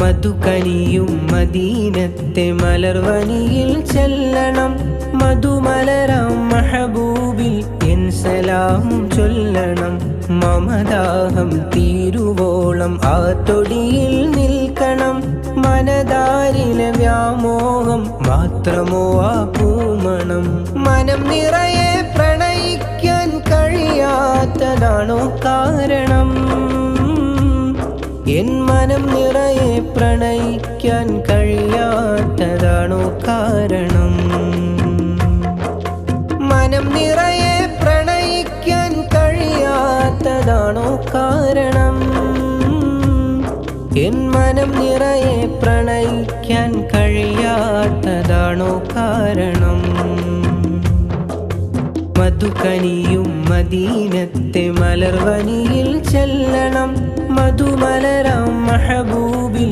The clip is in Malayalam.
മധുകനിയും മദീനത്തെ മലർവനിയിൽ ചെല്ലണം. മധുമലരാം മഹബൂബിൽ എൻ സലാം ചൊല്ലണം. മമദാഹം തീരുവോളം ആ തൊടിയിൽ നിൽക്കണം. മനതാരിലെ വ്യാമോഹം മാത്രമോ ആ പൂമണം. മനം നിറയെ പ്രണയിക്കാൻ കഴിയാത്തതാണോ കാരണം? എൻ മനം നിറയെ പ്രണയിക്കാൻ കഴിയാത്തതാണോ കാരണം? മനം നിറയെ പ്രണയിക്കാൻ കഴിയാത്തതാണോ കാരണം? എൻ മനം നിറയെ പ്രണയിക്കാൻ കഴിയാത്തതാണോ കാരണം? മധുകനിയും മദീനത്തെ മലർവനിയിൽ ചെല്ലണം. മധുമലരാം മഹബൂബിൽ